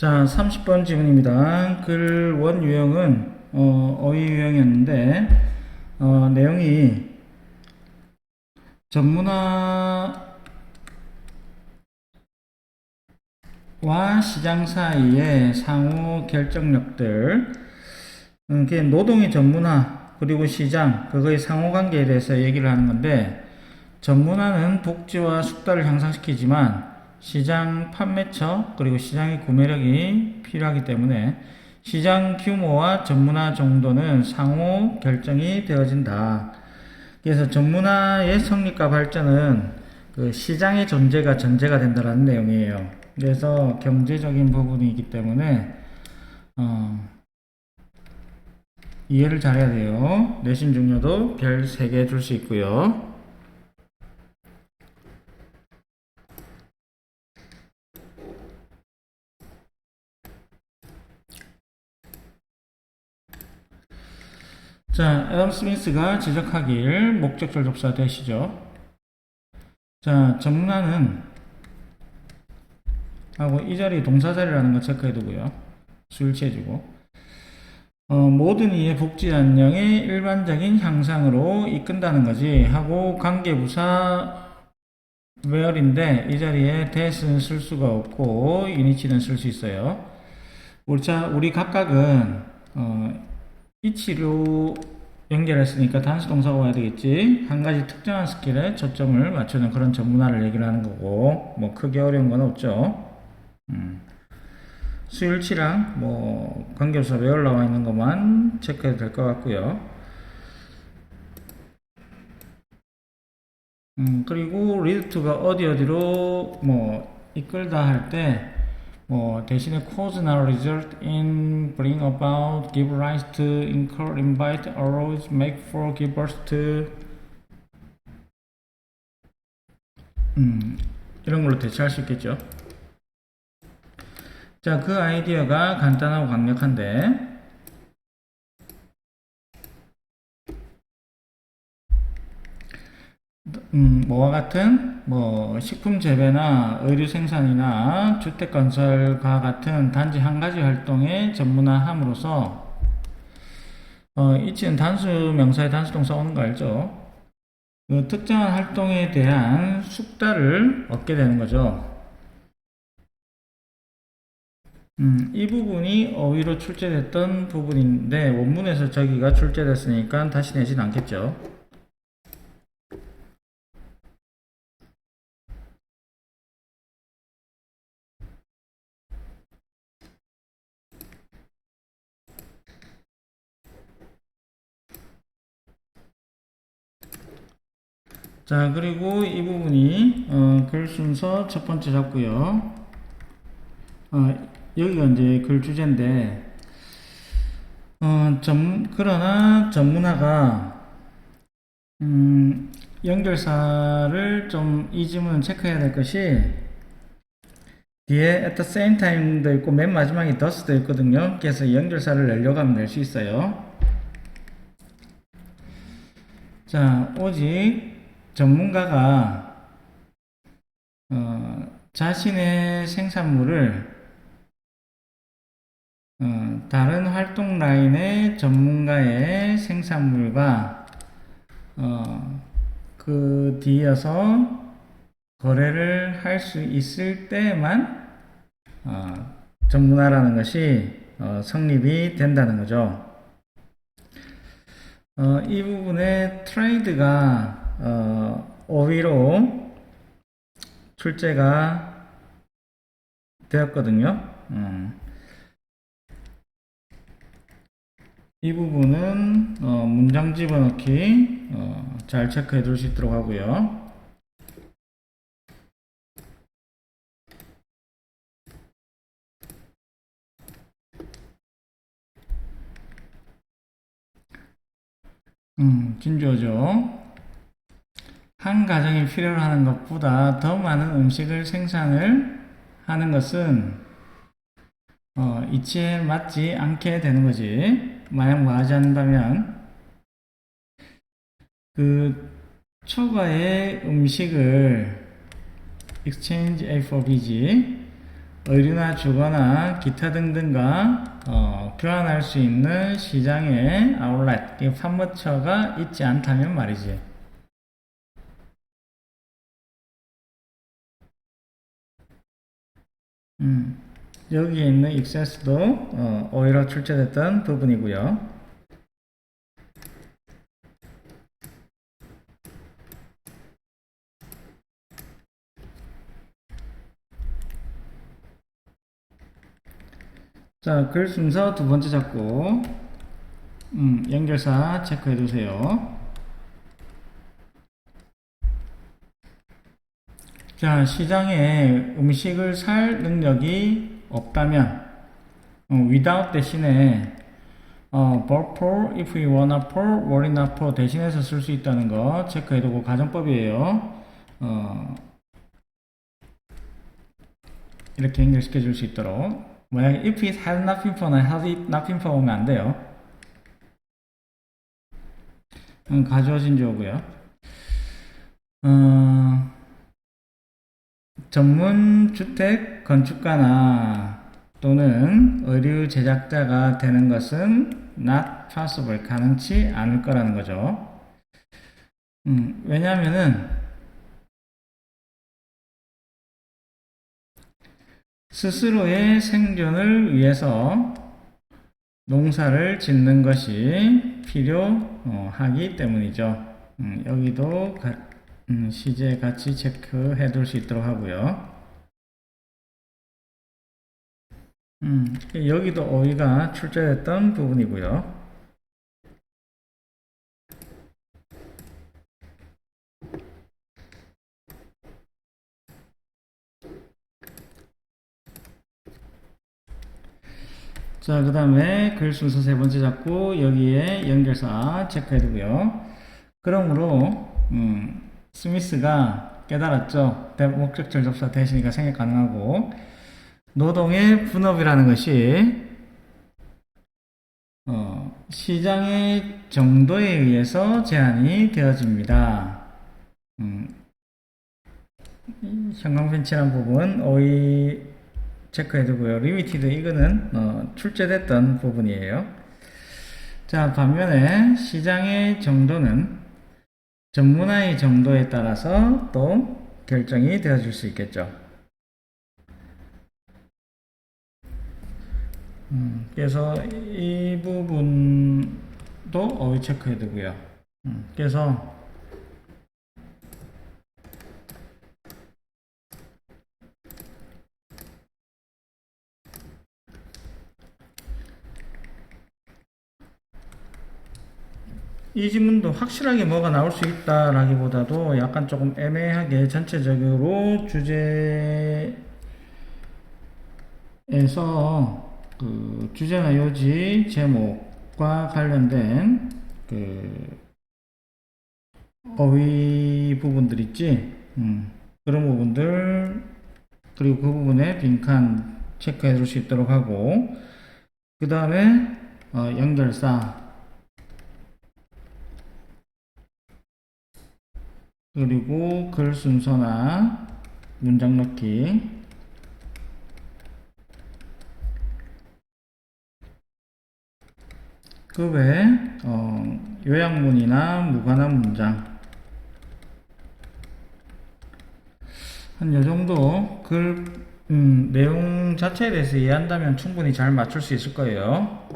자, 30번 질문입니다. 글 원 유형은 어, 어휘 유형이었는데 어, 내용이 전문화와 시장 사이의 상호 결정력들, 음, 그게 노동의 전문화 그리고 시장 그거의 상호 관계에 대해서 얘기를 하는 건데 전문화는 복지와 숙달을 향상시키지만 시장 판매처 그리고 시장의 구매력이 필요하기 때문에 시장 규모와 전문화 정도는 상호 결정이 되어진다. 그래서 전문화의 성립과 발전은 그 시장의 존재가 전제가 된다라는 내용이에요. 그래서 경제적인 부분이기 때문에 어, 이해를 잘해야 돼요. 내신 중요도 별 3개 줄 수 있고요. 자, 애덤 스미스가 지적하길 목적절 접수가 되시죠. 자, 전문화는 하고 이 자리 동사 자리라는 거 체크해 두고요. 수일치해 주고 어, 모든 이의 복지 안녕의 일반적인 향상으로 이끈다는 거지 하고 관계부사 where인데 이 자리에 that은 쓸 수가 없고 이니치는 쓸 수 있어요. 우리 자 우리 각각은 어, 이치로 연결했으니까 단수 동사가 와야 되겠지. 한 가지 특정한 스킬에 초점을 맞추는 그런 전문화를 얘기를 하는 거고, 뭐 크게 어려운 건 없죠. 음. 수일치랑 뭐 관계부사 왜 올라와 있는 것만 체크해도 될 것 같고요. 음, 그리고 리드 투가 어디 어디로 뭐 이끌다 할 때 뭐 대신에 cause not result in bring about give rise to incur invite arouse make for give birth to 음 이런 걸로 대체할 수 있겠죠 자 그 아이디어가 간단하고 강력한데 음, 뭐와 같은 뭐 식품 재배나 의류 생산이나 주택 건설과 같은 단지 한 가지 활동에 전문화함으로써 어, 이치는 단수 명사의 단수 동사 오는 거 알죠? 그 특정한 활동에 대한 숙달을 얻게 되는 거죠. 음, 이 부분이 어휘로 출제됐던 부분인데 원문에서 저기가 출제됐으니까 다시 내진 않겠죠. 자, 그리고 이 부분이 어, 글 순서 첫 번째 잡고요. 어, 여기가 이제 글 주제인데, 어, 전, 그러나 전문화가 음, 연결사를 좀이 지문은 체크해야 될 것이 뒤에 at the same time도 있고 맨 마지막에 thus도 있거든요. 그래서 연결사를 내려고 하면 낼 수 있어요. 자, 오직 전문가가 어, 자신의 생산물을 어, 다른 활동 라인의 전문가의 생산물과 어, 그 뒤이어서 거래를 할 수 있을 때만 어, 전문화라는 것이 어, 성립이 된다는 거죠. 어, 이 부분에 트레이드가 어, 어휘로 출제가 되었거든요. 음. 이 부분은 어, 문장 집어넣기 어, 잘 체크해 둘 수 있도록 하고요. 음, 진주어죠. 한 가정이 필요로 하는 것보다 더 많은 음식을 생산을 하는 것은 어, 이치에 맞지 않게 되는 거지. 만약 맞지 않는다면 그 초과의 음식을 exchange A for B지 의류나 주거나 기타 등등과 어, 교환할 수 있는 시장에 아울렛, 이 판매처가 있지 않다면 말이지. 음, 여기에 있는 액세스도 어, 오히려 출제됐던 부분이고요. 자, 글 순서 두 번째 잡고, 음, 연결사 체크해 두세요. 자, 시장에 음식을 살 능력이 없다면, 어, without 대신에, 어, but for, if we wanna for, were not for 대신해서 쓸 수 있다는 거 체크해 두고 가정법이에요. 어, 이렇게 연결시켜 줄 수 있도록. 만약에 if it has nothing for나 has it nothing for 오면 안 돼요. 음, 가주어진 주어고요. 어, 전문 주택 건축가나 또는 의류 제작자가 되는 것은 not possible 가능치 않을 거라는 거죠. 음, 왜냐하면은 스스로의 생존을 위해서 농사를 짓는 것이 필요하기 때문이죠. 음, 여기도 가, 음, 시제 같이 체크해 둘 수 있도록 하고요. 음, 여기도 어휘가 출제됐던 부분이고요. 자, 그 다음에 글 순서 세 번째 잡고 여기에 연결사 체크해 두고요. 그러므로 음, 스미스가 깨달았죠. 대- 목적절 접사 대신이가 생략 가능하고 노동의 분업이라는 것이 어, 시장의 정도에 의해서 제한이 되어집니다. 음, 이 형광펜치란 부분 어휘 체크해 두고요. 리미티드 이거는 어, 출제됐던 부분이에요. 자, 반면에 시장의 정도는 전문화의 정도에 따라서 또 결정이 되어질 수 있겠죠. 음, 그래서 이 부분도 어휘 체크해 두고요. 음, 그래서 이 지문도 확실하게 뭐가 나올 수 있다라기보다도 약간 조금 애매하게 전체적으로 주제에서 그 주제나 요지 제목과 관련된 그 어휘 부분들 있지? 음, 그런 부분들 그리고 그 부분에 빈칸 체크해 줄 수 있도록 하고 그 다음에 어, 연결사 그리고 글 순서나 문장 넣기 그 외에 어, 요약문이나 무관한 문장 한 요정도 글 음, 내용 자체에 대해서 이해한다면 충분히 잘 맞출 수 있을 거예요.